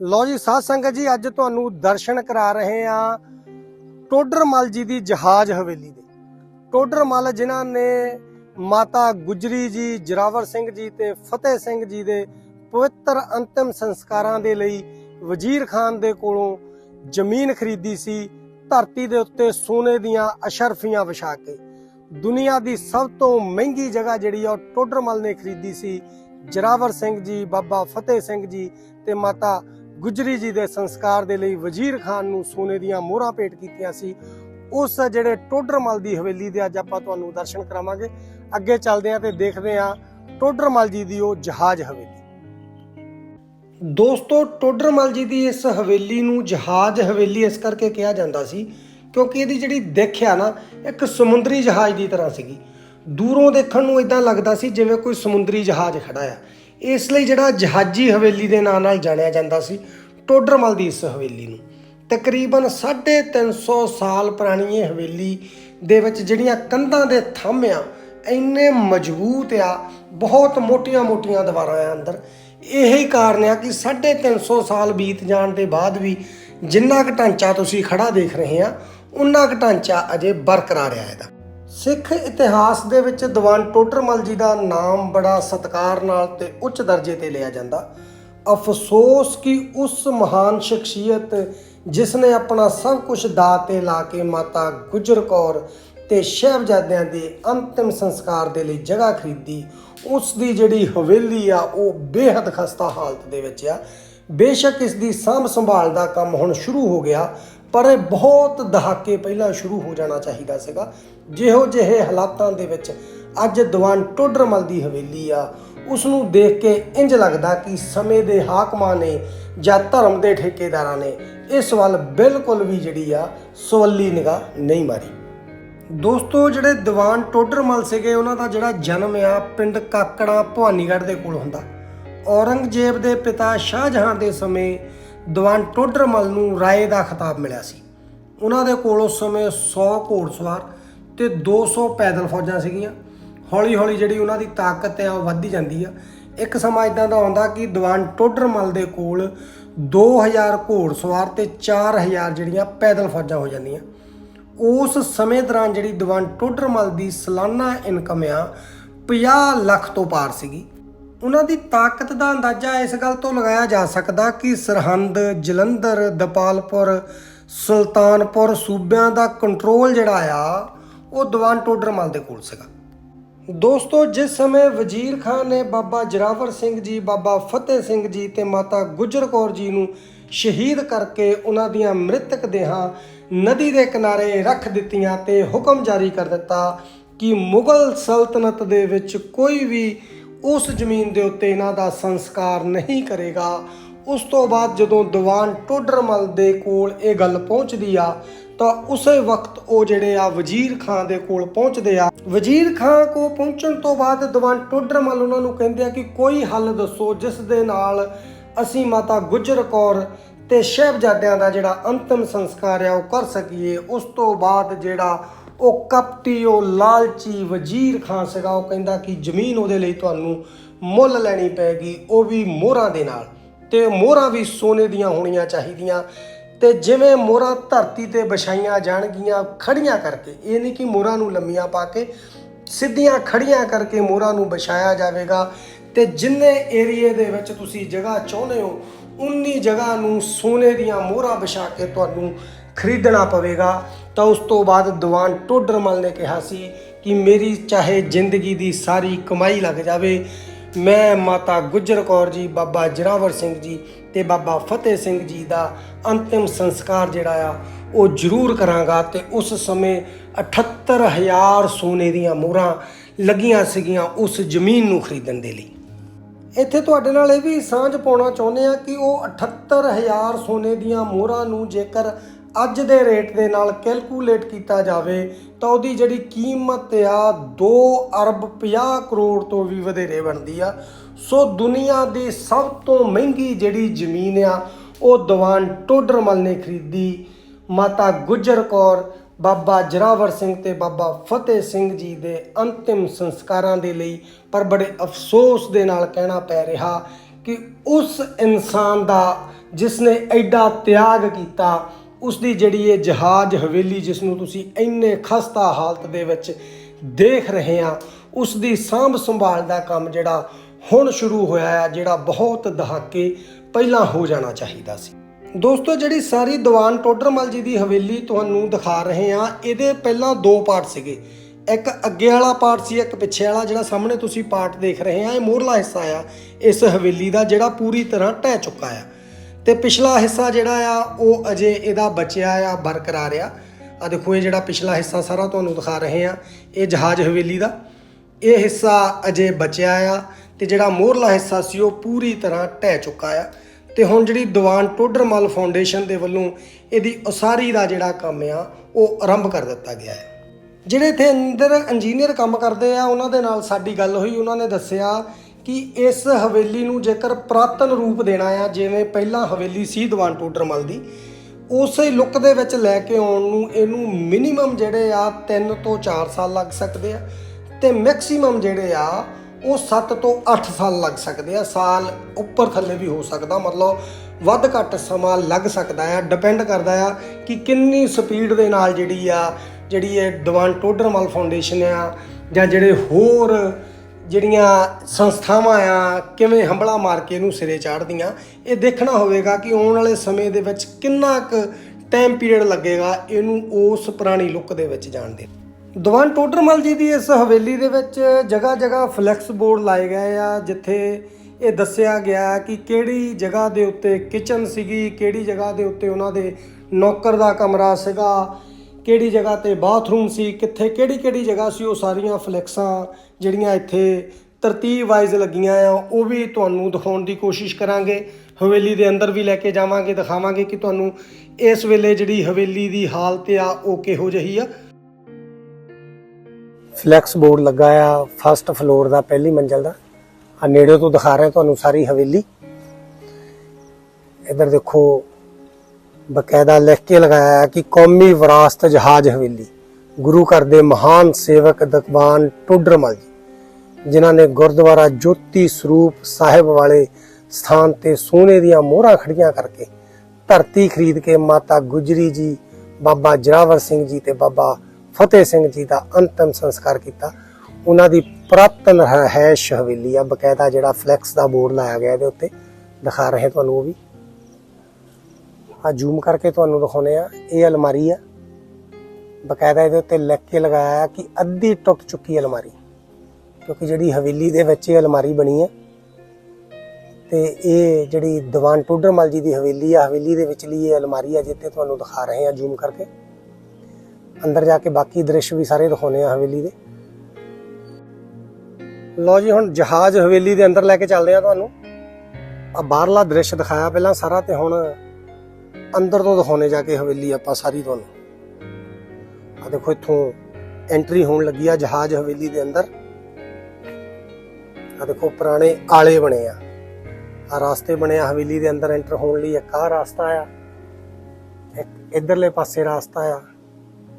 ਲੋ ਜੀ, ਸਾਧ ਸੰਗਤ ਜੀ, ਅੱਜ ਤੁਹਾਨੂੰ ਦਰਸ਼ਨ ਕਰਾ ਰਹੇ ਆ ਟੋਡਰਮਲ ਜੀ ਦੀ ਜਹਾਜ਼ ਹਵੇਲੀ ਦੇ। ਟੋਡਰਮਲ ਜਿਨ੍ਹਾਂ ਨੇ ਮਾਤਾ ਗੁਜਰੀ ਜੀ, ਜਰਾਵਰ ਸਿੰਘ ਜੀ ਤੇ ਫਤਿਹ ਸਿੰਘ ਜੀ ਦੇ ਪਵਿੱਤਰ ਅੰਤਿਮ ਸੰਸਕਾਰਾਂ ਦੇ ਲਈ ਵਜ਼ੀਰ ਖਾਨ ਦੇ ਕੋਲੋਂ ਜ਼ਮੀਨ ਖਰੀਦੀ ਸੀ, ਧਰਤੀ ਦੇ ਉੱਤੇ ਸੋਨੇ ਦੀਆਂ ਅਸ਼ਰਫੀਆਂ ਵਿਛਾ ਕੇ। ਦੁਨੀਆ ਦੀ ਸਭ ਤੋਂ ਮਹਿੰਗੀ ਜਗ੍ਹਾ ਜਿਹੜੀ ਆ, ਉਹ ਟੋਡਰਮਲ ਨੇ ਖਰੀਦੀ ਸੀ। ਜਰਾਵਰ ਸਿੰਘ ਜੀ, ਬਾਬਾ ਫਤਿਹ ਸਿੰਘ ਜੀ ਤੇ ਮਾਤਾ ਗੁਜਰੀ ਜੀ ਦੇ ਸੰਸਕਾਰ ਦੇ ਲਈ ਵਜ਼ੀਰ ਖਾਨ ਨੂੰ ਸੋਨੇ ਦੀਆਂ ਮੋਹਰਾਂ ਭੇਟ ਕੀਤੀਆਂ ਸੀ। ਉਸ ਜਿਹੜੇ ਟੋਡਰਮਲ ਦੀ ਹਵੇਲੀ ਦੇ ਅੱਜ ਆਪਾਂ ਤੁਹਾਨੂੰ ਦਰਸ਼ਨ ਕਰਾਵਾਂਗੇ। ਅੱਗੇ ਚੱਲਦੇ ਆਂ ਤੇ ਦੇਖਦੇ ਆਂ ਟੋਡਰਮਲ ਜੀ ਦੀ ਉਹ ਜਹਾਜ਼ ਹਵੇਲੀ। ਦੋਸਤੋ, ਟੋਡਰਮਲ ਜੀ ਦੀ ਇਸ ਹਵੇਲੀ ਨੂੰ ਜਹਾਜ਼ ਹਵੇਲੀ ਇਸ ਕਰਕੇ ਕਿਹਾ ਜਾਂਦਾ ਸੀ ਕਿਉਂਕਿ ਇਹਦੀ ਜਿਹੜੀ ਦਿੱਖ ਆ ਨਾ, ਇੱਕ ਸਮੁੰਦਰੀ ਜਹਾਜ਼ ਦੀ ਤਰ੍ਹਾਂ ਸੀਗੀ। ਦੂਰੋਂ ਦੇਖਣ ਨੂੰ ਇਦਾਂ ਲੱਗਦਾ ਸੀ ਜਿਵੇਂ ਕੋਈ ਸਮੁੰਦਰੀ ਜਹਾਜ਼ ਖੜਾ ਆ। ਇਸ ਲਈ ਜਿਹੜਾ ਜਹਾਜ਼ੀ ਹਵੇਲੀ ਦੇ ਨਾਂ ਨਾਲ ਜਾਣਿਆ ਜਾਂਦਾ ਸੀ, ਟੋਡਰਮਲ ਦੀ ਇਸ ਹਵੇਲੀ ਨੂੰ। ਤਕਰੀਬਨ 350 ਸਾਲ ਪੁਰਾਣੀ ਇਹ ਹਵੇਲੀ ਦੇ ਵਿੱਚ ਜਿਹੜੀਆਂ ਕੰਧਾਂ ਦੇ ਥੰਮ ਆ ਇੰਨੇ ਮਜ਼ਬੂਤ ਆ, ਬਹੁਤ ਮੋਟੀਆਂ-ਮੋਟੀਆਂ ਦੀਵਾਰਾਂ ਆ ਅੰਦਰ। ਇਹੀ ਕਾਰਨ ਆ ਕਿ 350 ਸਾਲ ਬੀਤ ਜਾਣ ਦੇ ਬਾਅਦ ਵੀ ਜਿੰਨਾ ਕੁ ਢਾਂਚਾ ਤੁਸੀਂ ਖੜਾ ਦੇਖ ਰਹੇ ਆ, ਉਨਾ ਕੁ ਢਾਂਚਾ ਅਜੇ ਬਰਕਰਾਰ ਆ ਇਹਦਾ। ਸਿੱਖ ਇਤਿਹਾਸ ਦੇ ਵਿੱਚ ਦੀਵਾਨ ਟੋਡਰਮਲ ਜੀ ਦਾ ਨਾਮ ਬੜਾ ਸਤਿਕਾਰ ਨਾਲ ਤੇ ਉੱਚ ਦਰਜੇ ਤੇ ਲਿਆ ਜਾਂਦਾ। ਅਫਸੋਸ ਕਿ ਉਸ ਮਹਾਨ ਸ਼ਖਸੀਅਤ ਜਿਸ ਨੇ ਆਪਣਾ ਸਭ ਕੁਝ ਦਾਅ ਤੇ ਲਾ ਕੇ ਮਾਤਾ ਗੁਜਰ ਕੌਰ ਤੇ ਸ਼ਹਿਬਜ਼ਾਦਿਆਂ ਦੇ ਅੰਤਿਮ ਸੰਸਕਾਰ ਦੇ ਲਈ ਜਗ੍ਹਾ ਖਰੀਦੀ ਉਸ ਦੀ ਜਿਹੜੀ ਹਵੇਲੀ ਆ, ਉਹ ਬੇਹੱਦ ਖਸਤਾ ਹਾਲਤ ਦੇ ਵਿੱਚ ਆ। ਬੇਸ਼ੱਕ ਇਸ ਦੀ ਸਾਂਭ ਸੰਭਾਲ ਦਾ ਕੰਮ ਹੁਣ ਸ਼ੁਰੂ ਹੋ ਗਿਆ ਪਰ ਇਹ ਬਹੁਤ ਦਹਾਕੇ ਪਹਿਲਾਂ ਸ਼ੁਰੂ ਹੋ ਜਾਣਾ ਚਾਹੀਦਾ ਸੀਗਾ। ਜਿਹੋ ਜਿਹੇ ਹਾਲਾਤਾਂ ਦੇ ਵਿੱਚ ਅੱਜ ਦੀਵਾਨ ਟੋਡਰਮਲ ਦੀ ਹਵੇਲੀ ਆ ਉਸ ਨੂੰ ਦੇਖ ਕੇ ਇੰਜ ਲੱਗਦਾ ਕਿ ਸਮੇਂ ਦੇ ਹਾਕਮਾਂ ਨੇ ਜਾਂ ਧਰਮ ਦੇ ਠੇਕੇਦਾਰਾਂ ਨੇ ਇਸ ਵੱਲ ਬਿਲਕੁਲ ਵੀ ਜਿਹੜੀ ਆ ਸਵੱਲੀ ਨਿਗਾਹ ਨਹੀਂ ਮਾਰੀ। ਦੋਸਤੋ, ਜਿਹੜੇ ਦੀਵਾਨ ਟੋਡਰਮਲ ਸੀਗੇ, ਉਹਨਾਂ ਦਾ ਜਿਹੜਾ ਜਨਮ ਆ ਪਿੰਡ ਕਾਕੜਾ ਭਵਾਨੀਗੜ੍ਹ ਦੇ ਕੋਲ ਹੁੰਦਾ। ਔਰੰਗਜ਼ੇਬ ਦੇ ਪਿਤਾ ਸ਼ਾਹਜਹਾਂ ਦੇ ਸਮੇਂ ਦਵਾਨ ਟੋਡਰਮਲ ਨੂੰ ਰਾਏ ਦਾ ਖਿਤਾਬ ਮਿਲਿਆ ਸੀ। ਉਹਨਾਂ ਦੇ ਕੋਲ ਉਸ ਸਮੇਂ 100 ਘੋੜਸਵਾਰ ਤੇ 200 ਪੈਦਲ ਫੌਜਾਂ ਸੀਗੀਆਂ। ਹੌਲੀ ਹੌਲੀ ਜਿਹੜੀ ਉਹਨਾਂ ਦੀ ਤਾਕਤ ਹੈ, ਉਹ ਵੱਧਦੀ ਜਾਂਦੀ ਆ। ਇੱਕ ਸਮਾਂ ਇਦਾਂ ਦਾ ਆਉਂਦਾ ਕਿ ਦੀਵਾਨ ਟੋਡਰਮਲ ਦੇ ਕੋਲ 2000 ਘੋੜਸਵਾਰ ਤੇ 4000 ਜਿਹੜੀਆਂ ਪੈਦਲ ਫੌਜਾਂ ਹੋ ਜਾਂਦੀਆਂ। ਉਸ ਸਮੇਂ ਦੌਰਾਨ ਜਿਹੜੀ ਦੀਵਾਨ ਟੋਡਰਮਲ ਦੀ ਸਾਲਾਨਾ ਇਨਕਮ ਆ 50 ਲੱਖ ਤੋਂ ਪਾਰ ਸੀਗੀ। ਉਹਨਾਂ ਦੀ ਤਾਕਤ ਦਾ ਅੰਦਾਜ਼ਾ ਇਸ ਗੱਲ ਤੋਂ ਲਗਾਇਆ ਜਾ ਸਕਦਾ ਕਿ ਸਰਹੰਦ, ਜਲੰਧਰ, ਦਪਾਲਪੁਰ, ਸੁਲਤਾਨਪੁਰ ਸੂਬਿਆਂ ਦਾ ਕੰਟਰੋਲ ਜਿਹੜਾ ਆ, ਉਹ ਦੀਵਾਨ ਟੋਡਰਮਲ ਦੇ ਕੋਲ ਸੀਗਾ। ਦੋਸਤੋ, ਜਿਸ ਸਮੇਂ ਵਜ਼ੀਰ ਖਾਨ ਨੇ ਬਾਬਾ ਜਰਾਵਰ ਸਿੰਘ ਜੀ, ਬਾਬਾ ਫਤਿਹ ਸਿੰਘ ਜੀ ਤੇ ਮਾਤਾ ਗੁਜਰ ਕੌਰ ਜੀ ਨੂੰ ਸ਼ਹੀਦ ਕਰਕੇ ਉਹਨਾਂ ਦੀਆਂ ਮ੍ਰਿਤਕ ਦੇਹਾਂ ਨਦੀ ਦੇ ਕਿਨਾਰੇ ਰੱਖ ਦਿੱਤੀਆਂ ਤੇ ਹੁਕਮ ਜਾਰੀ ਕਰ ਦਿੱਤਾ ਕਿ ਮੁਗਲ ਸਲਤਨਤ ਦੇ ਵਿੱਚ ਕੋਈ ਵੀ ਉਸ ਜ਼ਮੀਨ ਦੇ ਉੱਤੇ ਇਹਨਾਂ ਦਾ ਸੰਸਕਾਰ ਨਹੀਂ ਕਰੇਗਾ। ਉਸ ਤੋਂ ਬਾਅਦ ਜਦੋਂ ਦੀਵਾਨ ਟੋਡਰਮਲ ਦੇ ਕੋਲ ਇਹ ਗੱਲ ਪਹੁੰਚਦੀ ਆ, ਤਾਂ ਉਸੇ ਵਕਤ ਉਹ ਜਿਹੜੇ ਆ ਵਜ਼ੀਰ ਖਾਨ ਦੇ ਕੋਲ ਪਹੁੰਚਦੇ ਆ। ਵਜ਼ੀਰ ਖਾਨ ਕੋ ਪਹੁੰਚਣ ਤੋਂ ਬਾਅਦ ਦੀਵਾਨ ਟੋਡਰਮਲ ਉਹਨਾਂ ਨੂੰ ਕਹਿੰਦੇ ਆ ਕਿ ਕੋਈ ਹੱਲ ਦੱਸੋ, ਜਿਸ ਦੇ ਨਾਲ ਅਸੀਂ ਮਾਤਾ ਗੁਜਰ ਕੌਰ ਤੇ ਸ਼ਹਿਬਜ਼ਾਦਿਆਂ ਦਾ ਜਿਹੜਾ ਅੰਤਿਮ ਸੰਸਕਾਰ ਆ ਉਹ ਕਰ ਸਕੀਏ। ਉਸ ਤੋਂ ਬਾਅਦ ਜਿਹੜਾ ਉਹ ਕਪਟੀ, ਉਹ ਲਾਲਚੀ ਵਜ਼ੀਰ ਖਾਨ ਸੀਗਾ, ਉਹ ਕਹਿੰਦਾ ਕਿ ਜ਼ਮੀਨ ਉਹਦੇ ਲਈ ਤੁਹਾਨੂੰ ਮੁੱਲ ਲੈਣੀ ਪੈਗੀ ਉਹ ਵੀ ਮੋਹਰਾਂ ਦੇ ਨਾਲ। ਤੇ ਮੋਹਰਾਂ ਵੀ ਸੋਨੇ ਦੀਆਂ ਹੋਣੀਆਂ ਚਾਹੀਦੀਆਂ। ਤੇ ਜਿਵੇਂ ਮੋਹਰਾਂ ਧਰਤੀ ਤੇ ਵਿਛਾਈਆਂ ਜਾਣਗੀਆਂ ਖੜੀਆਂ ਕਰਕੇ, ਇਹ ਨਹੀਂ ਕਿ ਮੋਹਰਾਂ ਨੂੰ ਲੰਮੀਆਂ ਪਾ ਕੇ, ਸਿੱਧੀਆਂ ਖੜੀਆਂ ਕਰਕੇ ਮੋਹਰਾਂ ਨੂੰ ਵਿਛਾਇਆ ਜਾਵੇਗਾ। ਤੇ ਜਿੰਨੇ ਏਰੀਏ ਦੇ ਵਿੱਚ ਤੁਸੀਂ ਜਗ੍ਹਾ ਚਾਹੁੰਦੇ ਹੋ, ਉਨੀ ਜਗ੍ਹਾ ਨੂੰ ਸੋਨੇ ਦੀਆਂ ਮੋਹਰਾਂ ਵਿਛਾ ਕੇ ਤੁਹਾਨੂੰ ਖਰੀਦਣਾ ਪਵੇਗਾ। ਤਾਂ ਉਸ ਤੋਂ ਬਾਅਦ ਦੀਵਾਨ ਟੋਡਰਮਲ ਨੇ ਕਿਹਾ ਸੀ ਕਿ ਮੇਰੀ ਚਾਹੇ ਜ਼ਿੰਦਗੀ ਦੀ ਸਾਰੀ ਕਮਾਈ ਲੱਗ ਜਾਵੇ, ਮੈਂ ਮਾਤਾ ਗੁਜਰ ਕੌਰ ਜੀ, ਬਾਬਾ ਜਰਾਵਰ ਸਿੰਘ ਜੀ ਤੇ ਬਾਬਾ ਫਤਿਹ ਸਿੰਘ ਜੀ ਦਾ ਅੰਤਿਮ ਸੰਸਕਾਰ ਜਿਹੜਾ ਆ, ਉਹ ਜ਼ਰੂਰ ਕਰਾਂਗਾ ਤੇ ਉਸ ਸਮੇਂ 78000 ਸੋਨੇ ਦੀਆਂ ਮੋਹਰਾਂ ਲੱਗੀਆਂ ਸੀਗੀਆਂ ਉਸ ਜ਼ਮੀਨ ਨੂੰ ਖਰੀਦਣ ਦੇ ਲਈ। ਇੱਥੇ ਤੁਹਾਡੇ ਨਾਲ ਇਹ ਵੀ ਸਾਂਝ ਪਾਉਣਾ ਚਾਹੁੰਦੇ ਆ ਕਿ ਉਹ 78000 ਸੋਨੇ ਦੀਆਂ ਮੋਹਰਾਂ ਨੂੰ ਜੇਕਰ ਅੱਜ ਦੇ ਰੇਟ ਦੇ ਨਾਲ ਕੈਲਕੂਲੇਟ ਕੀਤਾ ਜਾਵੇ ਤਾਂ ਉਹਦੀ ਜਿਹੜੀ ਕੀਮਤ ਆ 2 ਅਰਬ 50 ਕਰੋੜ ਤੋਂ ਵੀ ਵਧੇਰੇ ਬਣਦੀ ਆ। ਸੋ ਦੁਨੀਆ ਦੀ ਸਭ ਤੋਂ ਮਹਿੰਗੀ ਜਿਹੜੀ ਜ਼ਮੀਨ ਆ, ਉਹ ਦੀਵਾਨ ਟੋਡਰਮਲ ਨੇ ਖਰੀਦੀ। ਮਾਤਾ ਗੁਜਰ ਕੌਰ, ਬਾਬਾ ਜਰਾਵਰ ਸਿੰਘ ਤੇ ਬਾਬਾ ਫਤਿਹ ਸਿੰਘ ਜੀ ਦੇ ਅੰਤਿਮ ਸੰਸਕਾਰਾਂ ਦੇ ਲਈ ਪਰ ਬੜੇ ਅਫਸੋਸ ਦੇ ਨਾਲ ਕਹਿਣਾ ਪੈ ਰਿਹਾ ਕਿ ਉਸ ਇਨਸਾਨ ਦਾ ਜਿਸ ਨੇ ਐਡਾ ਤਿਆਗ ਕੀਤਾ ਉਸ ਦੀ ਜਿਹੜੀ ਇਹ ਜਹਾਜ਼ ਹਵੇਲੀ ਜਿਸ ਨੂੰ ਤੁਸੀਂ ਇੰਨੇ ਖਸਤਾ ਹਾਲਤ ਦੇ ਵਿੱਚ ਦੇਖ ਰਹੇ ਆ ਉਸ ਦੀ ਸਾਂਭ ਸੰਭਾਲ ਦਾ ਕੰਮ ਜਿਹੜਾ ਹੁਣ ਸ਼ੁਰੂ ਹੋਇਆ ਹੈ, ਜਿਹੜਾ ਬਹੁਤ ਦਹਾਕੇ ਪਹਿਲਾਂ ਹੋ ਜਾਣਾ ਚਾਹੀਦਾ ਸੀ। ਦੋਸਤੋ, ਜਿਹੜੀ ਸਾਰੀ ਦੀਵਾਨ ਟੋਡਰਮਲ ਜੀ ਦੀ ਹਵੇਲੀ ਤੁਹਾਨੂੰ ਦਿਖਾ ਰਹੇ ਆ ਇਹਦੇ ਪਹਿਲਾਂ ਦੋ ਪਾਰਟ ਸੀਗੇ। ਇੱਕ ਅੱਗੇ ਵਾਲਾ ਪਾਰਟ ਸੀ, ਇੱਕ ਪਿੱਛੇ ਵਾਲਾ, ਜਿਹੜਾ ਸਾਹਮਣੇ ਤੁਸੀਂ ਪਾਰਟ ਦੇਖ ਰਹੇ ਆ ਇਹ ਮੋਰਲਾ ਹਿੱਸਾ ਆ, ਇਸ ਹਵੇਲੀ ਦਾ, ਜਿਹੜਾ ਪੂਰੀ ਤਰ੍ਹਾਂ ਢਹਿ ਚੁੱਕਾ ਆ। ਤੇ ਪਿਛਲਾ ਹਿੱਸਾ ਜਿਹੜਾ ਆ, ਉਹ ਅਜੇ ਇਹਦਾ ਬਚਿਆ ਆ, ਬਰਕਰਾਰ ਆ। ਆ ਦੇਖੋ, ਇਹ ਜਿਹੜਾ ਪਿਛਲਾ ਹਿੱਸਾ ਸਾਰਾ ਤੁਹਾਨੂੰ ਦਿਖਾ ਰਹੇ ਆ, ਇਹ ਜਹਾਜ਼ ਹਵੇਲੀ ਦਾ। ਇਹ ਹਿੱਸਾ ਅਜੇ ਬਚਿਆ ਆ ਤੇ ਜਿਹੜਾ ਮੋਹਰਲਾ ਹਿੱਸਾ ਸੀ, ਉਹ ਪੂਰੀ ਤਰ੍ਹਾਂ ਢਹਿ ਚੁੱਕਾ ਆ। ਤੇ ਹੁਣ ਜਿਹੜੀ ਦੀਵਾਨ ਟੋਡਰਮਲ ਫਾਊਂਡੇਸ਼ਨ ਦੇ ਵੱਲੋਂ ਇਹਦੀ ਉਸਾਰੀ ਦਾ ਜਿਹੜਾ ਕੰਮ ਆ, ਉਹ ਆਰੰਭ ਕਰ ਦਿੱਤਾ ਗਿਆ ਹੈ ਜਿਹੜੇ ਇੱਥੇ ਅੰਦਰ ਇੰਜੀਨੀਅਰ ਕੰਮ ਕਰਦੇ ਆ, ਉਹਨਾਂ ਦੇ ਨਾਲ ਸਾਡੀ ਗੱਲ ਹੋਈ, ਉਹਨਾਂ ਨੇ ਦੱਸਿਆ ਕਿ ਇਸ ਹਵੇਲੀ ਨੂੰ ਜੇਕਰ ਪ੍ਰਾਤਨ ਰੂਪ ਦੇਣਾ ਆ, ਜਿਵੇਂ ਪਹਿਲਾਂ ਹਵੇਲੀ ਸੀ ਦੀਵਾਨ ਟੋਡਰਮਲ ਦੀ, ਉਸੇ ਲੁੱਕ ਦੇ ਵਿੱਚ ਲੈ ਕੇ ਆਉਣ ਨੂੰ ਇਹਨੂੰ ਮਿਨੀਮਮ ਜਿਹੜੇ ਆ 3 ਤੋਂ 4 ਸਾਲ ਲੱਗ ਸਕਦੇ ਆ ਤੇ ਮੈਕਸਿਮਮ ਜਿਹੜੇ ਆ, ਉਹ 7 ਤੋਂ 8 ਸਾਲ ਲੱਗ ਸਕਦੇ ਆ। ਸਾਲ ਉੱਪਰ ਥੱਲੇ ਵੀ ਹੋ ਸਕਦਾ, ਮਤਲਬ ਵੱਧ ਘੱਟ ਸਮਾਂ ਲੱਗ ਸਕਦਾ ਆ। ਡਿਪੈਂਡ ਕਰਦਾ ਆ ਕਿ ਕਿੰਨੀ ਸਪੀਡ ਦੇ ਨਾਲ ਜਿਹੜੀ ਆ, ਜਿਹੜੀ ਇਹ ਦੀਵਾਨ ਟੋਡਰਮਲ ਫਾਊਂਡੇਸ਼ਨ ਆ ਜਾਂ ਜਿਹੜੇ ਹੋਰ ਜਿਹੜੀਆਂ ਸੰਸਥਾਵਾਂ ਆ, ਕਿਵੇਂ ਹੰਬਲਾ ਮਾਰ ਕੇ ਇਹਨੂੰ ਸਿਰੇ ਚਾੜਦੀਆਂ ਇਹ ਦੇਖਣਾ ਹੋਵੇਗਾ ਕਿ ਆਉਣ ਵਾਲੇ ਸਮੇਂ ਦੇ ਵਿੱਚ ਕਿੰਨਾ ਕੁ ਟਾਈਮ ਪੀਰੀਅਡ ਲੱਗੇਗਾ ਇਹਨੂੰ ਉਸ ਪੁਰਾਣੀ ਲੁੱਕ ਦੇ ਵਿੱਚ ਜਾਣ ਦੇ। ਦੀਵਾਨ ਟੋਡਰਮਲ ਜੀ ਦੀ ਇਸ ਹਵੇਲੀ ਦੇ ਵਿੱਚ ਜਗ੍ਹਾ ਜਗ੍ਹਾ ਫਲੈਕਸ ਬੋਰਡ ਲਾਏ ਗਏ ਆ, ਜਿੱਥੇ ਇਹ ਦੱਸਿਆ ਗਿਆ ਕਿ ਕਿਹੜੀ ਜਗ੍ਹਾ ਦੇ ਉੱਤੇ ਕਿਚਨ ਸੀਗੀ, ਕਿਹੜੀ ਜਗ੍ਹਾ ਦੇ ਉੱਤੇ ਉਹਨਾਂ ਦੇ ਨੌਕਰ ਦਾ ਕਮਰਾ ਸੀਗਾ ਕਿਹੜੀ ਜਗ੍ਹਾ ਤੇ ਬਾਥਰੂਮ ਸੀ, ਕਿੱਥੇ, ਕਿਹੜੀ ਕਿਹੜੀ ਜਗ੍ਹਾ ਸੀ, ਉਹ ਸਾਰੀਆਂ ਫਲੈਕਸਾਂ ਜਿਹੜੀਆਂ ਇੱਥੇ ਤਰਤੀਬ ਵਾਈਜ਼ ਲੱਗੀਆਂ ਆ, ਉਹ ਵੀ ਤੁਹਾਨੂੰ ਦਿਖਾਉਣ ਦੀ ਕੋਸ਼ਿਸ਼ ਕਰਾਂਗੇ। ਹਵੇਲੀ ਦੇ ਅੰਦਰ ਵੀ ਲੈ ਕੇ ਜਾਵਾਂਗੇ, ਦਿਖਾਵਾਂਗੇ ਕਿ ਤੁਹਾਨੂੰ ਇਸ ਵੇਲੇ ਜਿਹੜੀ ਹਵੇਲੀ ਦੀ ਹਾਲਤ ਆ, ਉਹ ਕਿਹੋ ਜਿਹੀ ਆ। ਫਲੈਕਸ ਬੋਰਡ ਲੱਗਾ ਆ, ਫਸਟ ਫਲੋਰ ਦਾ, ਪਹਿਲੀ ਮੰਜ਼ਲ ਦਾ। ਆ ਨੇੜੇ ਤੋਂ ਦਿਖਾ ਰਿਹਾ ਤੁਹਾਨੂੰ ਸਾਰੀ ਹਵੇਲੀ। ਇਧਰ ਦੇਖੋ ਬਕਾਇਦਾ ਲਿਖ ਕੇ ਲਗਾਇਆ ਹੈ ਕਿ ਕੌਮੀ ਵਿਰਾਸਤ ਜਹਾਜ਼ ਹਵੇਲੀ, ਗੁਰੂ ਘਰ ਦੇ ਮਹਾਨ ਸੇਵਕ ਦਕਬਾਨ ਟੁੱਡਰਮਲ ਜੀ, ਜਿਨ੍ਹਾਂ ਨੇ ਗੁਰਦੁਆਰਾ ਜੋਤੀ ਸਰੂਪ ਸਾਹਿਬ ਵਾਲੇ ਸਥਾਨ ਤੇ ਸੋਨੇ ਦੀਆਂ ਮੋਹਰਾਂ ਖੜੀਆਂ ਕਰਕੇ ਧਰਤੀ ਖਰੀਦ ਕੇ ਮਾਤਾ ਗੁਜਰੀ ਜੀ, ਬਾਬਾ ਜਰਾਵਰ ਸਿੰਘ ਜੀ ਤੇ ਬਾਬਾ ਫਤਿਹ ਸਿੰਘ ਜੀ ਦਾ ਅੰਤਮ ਸੰਸਕਾਰ ਕੀਤਾ। ਉਹਨਾਂ ਦੀ ਪ੍ਰਾਤਨ ਹੈ ਹਵੇਲੀ ਆ, ਬਕਾਇਦਾ ਜਿਹੜਾ ਫਲੈਕਸ ਦਾ ਬੋਰਡ ਲਾਇਆ ਗਿਆ ਇਹਦੇ ਉੱਤੇ ਦਿਖਾ ਰਹੇ ਤੁਹਾਨੂੰ ਉਹ ਵੀ। ਆ ਜ਼ੂਮ ਕਰਕੇ ਤੁਹਾਨੂੰ ਦਿਖਾਉਨੇ ਆ, ਇਹ ਅਲਮਾਰੀ ਆ। ਬਕਾਇਦਾ ਇਹਦੇ ਉੱਤੇ ਲਿਖ ਕੇ ਲਗਾਇਆ ਕਿ ਅੱਧੀ ਟੁੱਟ ਚੁੱਕੀ ਅਲਮਾਰੀ, ਕਿਉਂਕਿ ਜਿਹੜੀ ਹਵੇਲੀ ਦੇ ਵਿੱਚ ਇਹ ਅਲਮਾਰੀ ਬਣੀ ਆ। ਤੇ ਇਹ ਜਿਹੜੀ ਦੀਵਾਨ ਟੋਡਰਮਲ ਜੀ ਦੀ ਹਵੇਲੀ ਆ, ਹਵੇਲੀ ਦੇ ਵਿਚਲੀ ਇਹ ਅਲਮਾਰੀ ਆ, ਜਿੱਥੇ ਤੁਹਾਨੂੰ ਦਿਖਾ ਰਹੇ ਆ ਜ਼ੂਮ ਕਰਕੇ। ਅੰਦਰ ਜਾ ਕੇ ਬਾਕੀ ਦ੍ਰਿਸ਼ ਵੀ ਸਾਰੇ ਦਿਖਾਉਨੇ ਆ ਹਵੇਲੀ ਦੇ। ਲੋ ਜੀ, ਹੁਣ ਜਹਾਜ਼ ਹਵੇਲੀ ਦੇ ਅੰਦਰ ਲੈ ਕੇ ਚੱਲਦੇ ਆ ਤੁਹਾਨੂੰ। ਆ ਬਾਹਰਲਾ ਦ੍ਰਿਸ਼ ਦਿਖਾਇਆ ਪਹਿਲਾਂ ਸਾਰਾ ਤੇ ਹੁਣ ਅੰਦਰ ਤੋਂ ਦਿਖਾਉਣੇ ਜਾ ਕੇ ਹਵੇਲੀ ਆਪਾਂ ਸਾਰੀ ਤੁਹਾਨੂੰ ਆ ਦੇਖੋ, ਇੱਥੋਂ ਐਂਟਰੀ ਹੋਣ ਲੱਗੀ ਆ ਜਹਾਜ਼ ਹਵੇਲੀ ਦੇ ਅੰਦਰ। ਆ ਦੇਖੋ, ਪੁਰਾਣੇ ਆਲੇ ਬਣੇ ਆ। ਆ ਰਾਸਤੇ ਬਣੇ ਆ ਹਵੇਲੀ ਦੇ ਅੰਦਰ ਐਂਟਰ ਹੋਣ ਲਈ। ਇੱਕ ਆ ਰਾਸਤਾ ਆ, ਇੱਕ ਇਧਰਲੇ ਪਾਸੇ ਰਾਸਤਾ ਆ।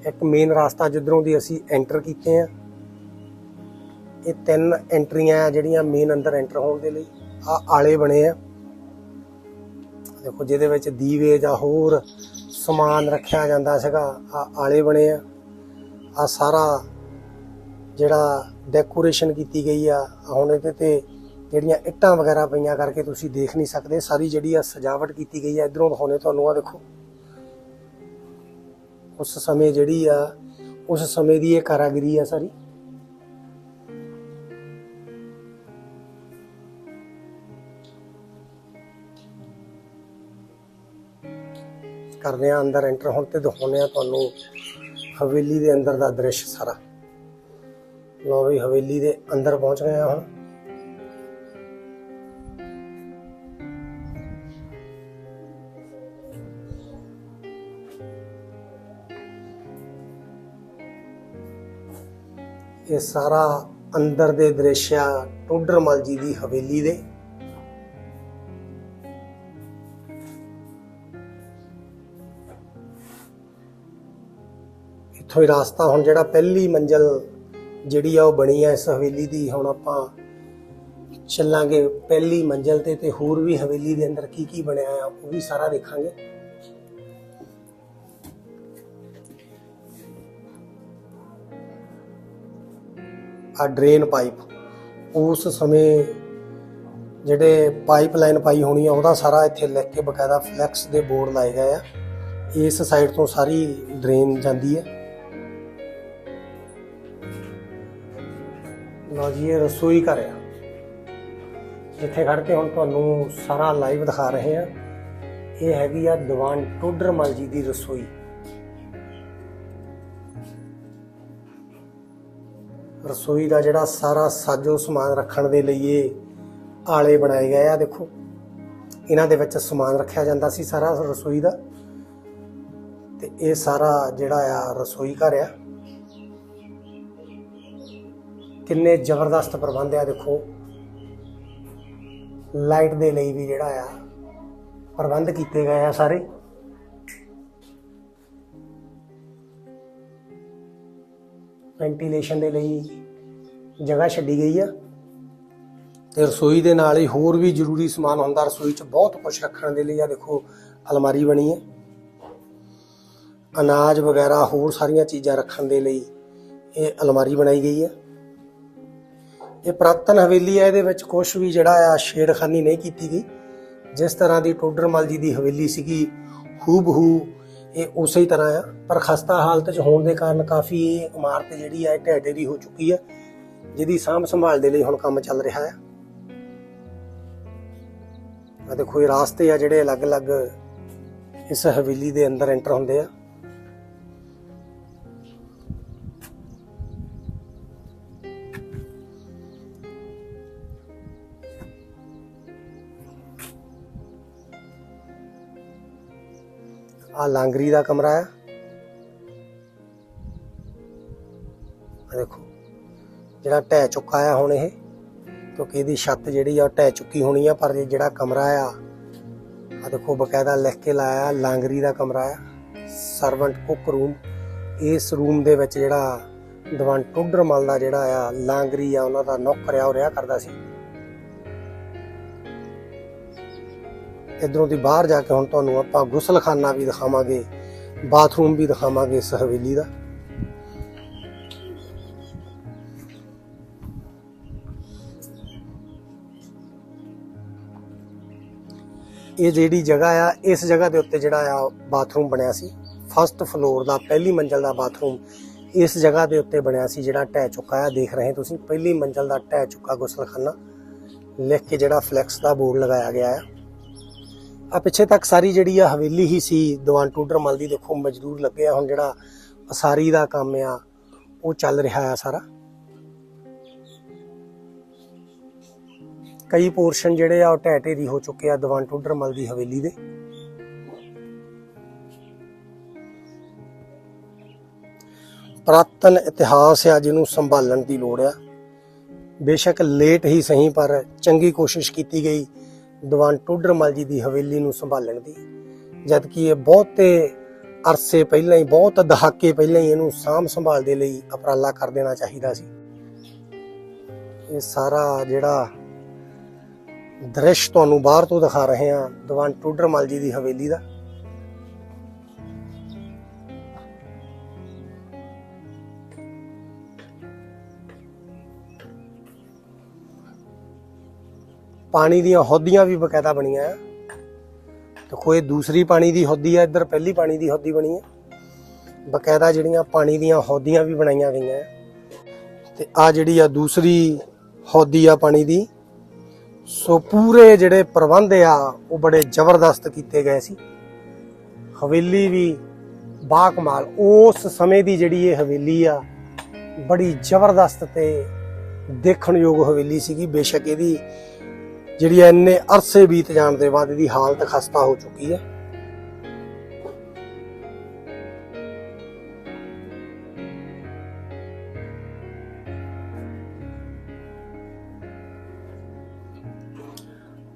ਇੱਕ ਮੇਨ ਰਾਸਤਾ ਜਿੱਧਰੋਂ ਦੀ ਅਸੀਂ ਐਂਟਰ ਕੀਤੇ ਆ। ਇਹ ਤਿੰਨ ਐਂਟਰੀਆਂ ਆ ਜਿਹੜੀਆਂ ਮੇਨ ਅੰਦਰ ਐਂਟਰ ਹੋਣ ਦੇ ਲਈ। ਆ ਆਲੇ ਬਣੇ ਆ। ਦੇਖੋ, ਜਿਹਦੇ ਵਿੱਚ ਦੀਵੇ ਜਾਂ ਹੋਰ ਸਮਾਨ ਰੱਖਿਆ ਜਾਂਦਾ ਸੀਗਾ, ਆ ਆਲੇ ਬਣੇ ਆ। ਆ ਸਾਰਾ ਜਿਹੜਾ ਡੈਕੋਰੇਸ਼ਨ ਕੀਤੀ ਗਈ ਆ, ਹੁਣ ਇਹਦੇ ਤੇ ਜਿਹੜੀਆਂ ਇੱਟਾਂ ਵਗੈਰਾ ਪਈਆਂ ਕਰਕੇ ਤੁਸੀਂ ਦੇਖ ਨਹੀਂ ਸਕਦੇ। ਸਾਰੀ ਜਿਹੜੀ ਆ ਸਜਾਵਟ ਕੀਤੀ ਗਈ ਆ, ਇਧਰੋਂ ਦਿਖਾਉਣੇ ਤੁਹਾਨੂੰ ਆ ਦੇਖੋ। ਉਸ ਸਮੇਂ ਜਿਹੜੀ ਆ, ਉਸ ਸਮੇਂ ਦੀ ਇਹ ਕਾਰਾਗਰੀ ਆ ਸਾਰੀ। ਕਰਦੇ ਆ, ਅੰਦਰ ਐਂਟਰ ਹੋਣ ਤੇ ਦਿਖਾਉਨੇ ਆ ਤੁਹਾਨੂੰ ਹਵੇਲੀ ਦੇ ਅੰਦਰ ਦਾ ਦ੍ਰਿਸ਼ ਸਾਰਾ। ਲੋ ਵੀ ਹਵੇਲੀ ਦੇ ਅੰਦਰ ਪਹੁੰਚ ਗਏ ਆ ਹੁਣ। ਇਹ ਸਾਰਾ ਅੰਦਰ ਦੇ ਦ੍ਰਿਸ਼ ਆ, ਟੋਡਰਮਲ ਜੀ ਦੀ ਹਵੇਲੀ ਦੇ। ਇੱਥੋਂ ਹੀ ਰਾਸਤਾ ਹੁਣ ਜਿਹੜਾ ਪਹਿਲੀ ਮੰਜ਼ਲ ਜਿਹੜੀ ਆ ਉਹ ਬਣੀ ਆ ਇਸ ਹਵੇਲੀ ਦੀ। ਹੁਣ ਆਪਾਂ ਚੱਲਾਂਗੇ ਪਹਿਲੀ ਮੰਜ਼ਲ ਤੇ ਤੇ ਹੋਰ ਵੀ ਹਵੇਲੀ ਦੇ ਅੰਦਰ ਕੀ ਕੀ ਬਣਿਆ ਆ ਉਹ ਵੀ ਸਾਰਾ ਦੇਖਾਂਗੇ। ਆ ਡਰੇਨ ਪਾਈਪ, ਉਸ ਸਮੇਂ ਜਿਹੜੇ ਪਾਈਪਲਾਈਨ ਪਾਈ ਹੋਣੀ ਆ ਉਹਦਾ ਸਾਰਾ ਇੱਥੇ ਲਿਖ ਕੇ ਬਕਾਇਦਾ ਫਲੈਕਸ ਦੇ ਬੋਰਡ ਲਾਏ ਗਏ ਆ। ਇਸ ਸਾਈਡ ਤੋਂ ਸਾਰੀ ਡਰੇਨ ਜਾਂਦੀ ਹੈ ਲਓ ਜੀ, ਇਹ ਰਸੋਈ ਘਰ ਆ। ਜਿੱਥੇ ਖੜ ਕੇ ਹੁਣ ਤੁਹਾਨੂੰ ਸਾਰਾ ਲਾਈਵ ਦਿਖਾ ਰਹੇ ਆ। ਇਹ ਹੈਗੀ ਆ ਦੀਵਾਨ ਟੋਡਰਮਲ ਜੀ ਦੀ ਰਸੋਈ। ਰਸੋਈ ਦਾ ਜਿਹੜਾ ਸਾਰਾ ਸਾਜੋ ਸਮਾਨ ਰੱਖਣ ਦੇ ਲਈ ਇਹ ਆਲੇ ਬਣਾਏ ਗਏ ਆ, ਦੇਖੋ। ਇਹਨਾਂ ਦੇ ਵਿੱਚ ਸਮਾਨ ਰੱਖਿਆ ਜਾਂਦਾ ਸੀ ਸਾਰਾ ਰਸੋਈ ਦਾ। ਤੇ ਇਹ ਸਾਰਾ ਜਿਹੜਾ ਆ ਰਸੋਈ ਘਰ ਆ। ਕਿੰਨੇ ਜ਼ਬਰਦਸਤ ਪ੍ਰਬੰਧ ਆ ਦੇਖੋ। ਲਾਈਟ ਦੇ ਲਈ ਵੀ ਜਿਹੜਾ ਆ, ਪ੍ਰਬੰਧ ਕੀਤੇ ਗਏ ਆ ਸਾਰੇ। ਵੈਂਟੀਲੇਸ਼ਨ ਦੇ ਲਈ ਜਗ੍ਹਾ ਛੱਡੀ ਗਈ ਆ। ਤੇ ਰਸੋਈ ਦੇ ਨਾਲ ਹੀ ਹੋਰ ਵੀ ਜ਼ਰੂਰੀ ਸਮਾਨ ਹੁੰਦਾ, ਰਸੋਈ 'ਚ ਬਹੁਤ ਕੁਝ ਰੱਖਣ ਦੇ ਲਈ ਆ ਦੇਖੋ, ਅਲਮਾਰੀ ਬਣੀ ਹੈ ਅਨਾਜ ਵਗੈਰਾ ਹੋਰ ਸਾਰੀਆਂ ਚੀਜ਼ਾਂ ਰੱਖਣ ਦੇ ਲਈ ਇਹ ਅਲਮਾਰੀ ਬਣਾਈ ਗਈ ਹੈ ਇਹ ਪ੍ਰਾਤਨ ਹਵੇਲੀ ਹੈ ਇਹਦੇ ਵਿੱਚ ਕੁਝ ਵੀ ਜਿਹੜਾ ਆ ਛੇੜਖਾਨੀ ਨਹੀਂ ਕੀਤੀ ਗਈ। ਜਿਸ ਤਰ੍ਹਾਂ ਦੀ ਟੋਡਰਮਲ ਜੀ ਦੀ ਹਵੇਲੀ ਸੀਗੀ, ਹੂਬਹੂ ਇਹ ਉਸੇ ਹੀ ਤਰ੍ਹਾਂ ਆ। ਪਰ ਖਸਤਾ ਹਾਲਤ 'ਚ ਹੋਣ ਦੇ ਕਾਰਨ ਕਾਫੀ ਇਹ ਇਮਾਰਤ ਜਿਹੜੀ ਆ, ਇਹ ਢਹਿ ਹੋ ਚੁੱਕੀ ਹੈ ਜਿਹਦੀ ਸਾਂਭ ਸੰਭਾਲ ਦੇ ਲਈ ਹੁਣ ਕੰਮ ਚੱਲ ਰਿਹਾ ਹੈ ਆ ਦੇਖੋ, ਇਹ ਰਾਸਤੇ ਆ ਜਿਹੜੇ ਅਲੱਗ-ਅਲੱਗ ਇਸ ਹਵੇਲੀ ਦੇ ਅੰਦਰ ਐਂਟਰ ਹੁੰਦੇ ਆ। ਆ ਲਾਂਗਰੀ ਦਾ ਕਮਰਾ ਆ। ਦੇਖੋ, ਜਿਹੜਾ ਢਹਿ ਚੁੱਕਾ ਆ ਹੁਣ ਇਹ, ਕਿਉਂਕਿ ਇਹਦੀ ਛੱਤ ਜਿਹੜੀ ਆ ਉਹ ਢਹਿ ਚੁੱਕੀ ਹੋਣੀ ਆ, ਪਰ ਜਿਹੜਾ ਕਮਰਾ ਆ ਆ ਦੇਖੋ ਬਕਾਇਦਾ ਲਿਖ ਕੇ ਲਾਇਆ, ਲਾਂਗਰੀ ਦਾ ਕਮਰਾ ਆ। ਸਰਵੈਂਟ ਕੁੱਕ ਰੂਮ, ਇਸ ਰੂਮ ਦੇ ਵਿੱਚ ਜਿਹੜਾ ਦੀਵਾਨ ਟੋਡਰਮਲ ਦਾ ਜਿਹੜਾ ਆ ਲਾਂਗਰੀ ਆ, ਉਹਨਾਂ ਦਾ ਨੌਕਰ ਆ, ਉਹ ਰਿਹਾ ਕਰਦਾ ਸੀ। ਇਧਰੋਂ ਦੀ ਬਾਹਰ ਜਾ ਕੇ ਹੁਣ ਤੁਹਾਨੂੰ ਆਪਾਂ ਗੁਸਲਖਾਨਾ ਵੀ ਦਿਖਾਵਾਂਗੇ, ਬਾਥਰੂਮ ਵੀ ਦਿਖਾਵਾਂਗੇ ਇਸ ਹਵੇਲੀ ਦਾ। ਇਹ ਜਿਹੜੀ ਜਗ੍ਹਾ ਆ, ਇਸ ਜਗ੍ਹਾ ਦੇ ਉੱਤੇ ਜਿਹੜਾ ਆ ਬਾਥਰੂਮ ਬਣਿਆ ਸੀ ਫਸਟ ਫਲੋਰ ਦਾ, ਪਹਿਲੀ ਮੰਜ਼ਲ ਦਾ ਬਾਥਰੂਮ ਇਸ ਜਗ੍ਹਾ ਦੇ ਉੱਤੇ ਬਣਿਆ ਸੀ ਜਿਹੜਾ ਢਹਿ ਚੁੱਕਾ ਆ, ਦੇਖ ਰਹੇ ਤੁਸੀਂ, ਪਹਿਲੀ ਮੰਜ਼ਲ ਦਾ ਢਹਿ ਚੁੱਕਾ ਗੁਸਲਖਾਨਾ। ਲਿਖ ਕੇ ਜਿਹੜਾ ਫਲੈਕਸ ਦਾ ਬੋਰਡ ਲਗਾਇਆ ਗਿਆ ਆ। ਆ ਪਿੱਛੇ ਤੱਕ ਸਾਰੀ ਜਿਹੜੀ ਆ ਹਵੇਲੀ ਹੀ ਸੀ, ਦੀਵਾਨ ਟੋਡਰਮਲ ਦੀ ਦੇਖੋ ਮਜ਼ਦੂਰ ਲੱਗੇ ਆ ਹੁਣ ਜਿਹੜਾ ਅਸਾਰੀ ਦਾ ਕੰਮ ਆ, ਉਹ ਚੱਲ ਰਿਹਾ ਆ ਸਾਰਾ। ਕਈ ਪੋਰਸ਼ਨ ਜਿਹੜੇ ਆ ਉਹ ਢਹਿ ਢੇਰੀ ਹੋ ਚੁੱਕੇ ਆ ਦੀਵਾਨ ਟੋਡਰਮਲ ਦੀ ਹਵੇਲੀ ਦੇ। ਪ੍ਰਾਤਨ ਇਤਿਹਾਸ ਆ ਜਿਹਨੂੰ ਸੰਭਾਲਣ ਦੀ ਲੋੜ ਆ। ਬੇਸ਼ੱਕ ਲੇਟ ਹੀ ਸਹੀ ਪਰ ਚੰਗੀ ਕੋਸ਼ਿਸ਼ ਕੀਤੀ ਗਈ। ਦੀਵਾਨ ਟੋਡਰਮਲ ਜੀ ਦੀ ਹਵੇਲੀ ਨੂੰ ਸੰਭਾਲਣ ਦੀ ਜਦ ਕਿ ਇਹ ਬਹੁਤੇ ਅਰਸੇ ਪਹਿਲਾਂ ਹੀ, ਬਹੁਤ ਦਹਾਕੇ ਪਹਿਲਾਂ ਹੀ ਇਹਨੂੰ ਸਾਂਭ ਸੰਭਾਲ ਦੇ ਲਈ ਉਪਰਾਲਾ ਕਰ ਦੇਣਾ ਚਾਹੀਦਾ ਸੀ। ਇਹ ਸਾਰਾ ਜਿਹੜਾ ਦ੍ਰਿਸ਼ ਤੁਹਾਨੂੰ ਬਾਹਰ ਤੋਂ ਦਿਖਾ ਰਹੇ ਹਾਂ, ਦੀਵਾਨ ਟੋਡਰਮਲ ਜੀ ਦੀ ਹਵੇਲੀ ਦਾ। ਪਾਣੀ ਦੀਆਂ ਹੌਦੀਆਂ ਵੀ ਬਕਾਇਦਾ ਬਣੀਆਂ ਆ। ਤੇ ਕੋਈ ਦੂਸਰੀ ਪਾਣੀ ਦੀ ਹੌਦੀ ਆ, ਇੱਧਰ ਪਹਿਲੀ ਪਾਣੀ ਦੀ ਹੌਦੀ ਬਣੀ ਆ। ਬਕਾਇਦਾ ਜਿਹੜੀਆਂ ਪਾਣੀ ਦੀਆਂ ਹੌਦੀਆਂ ਵੀ ਬਣਾਈਆਂ ਗਈਆਂ ਆ। ਤੇ ਆ ਜਿਹੜੀ ਆ ਦੂਸਰੀ ਹੌਦੀ ਆ ਪਾਣੀ ਦੀ, ਸੋ ਪੂਰੇ ਜਿਹੜੇ ਪ੍ਰਬੰਧ ਆ, ਉਹ ਬੜੇ ਜ਼ਬਰਦਸਤ ਕੀਤੇ ਗਏ ਸੀ। ਹਵੇਲੀ ਵੀ ਬਾਕਮਾਲ, ਉਸ ਸਮੇਂ ਦੀ ਜਿਹੜੀ ਇਹ ਹਵੇਲੀ ਆ, ਬੜੀ ਜ਼ਬਰਦਸਤ ਤੇ ਦੇਖਣਯੋਗ ਹਵੇਲੀ ਸੀਗੀ। ਬੇਸ਼ੱਕ ਇਹਦੀ ਜਿਹੜੀ ਇੰਨੇ ਅਰਸੇ ਬੀਤ ਜਾਣ ਦੇ ਬਾਅਦ ਇਹਦੀ ਹਾਲਤ ਖਸਤਾ ਹੋ ਚੁੱਕੀ ਹੈ।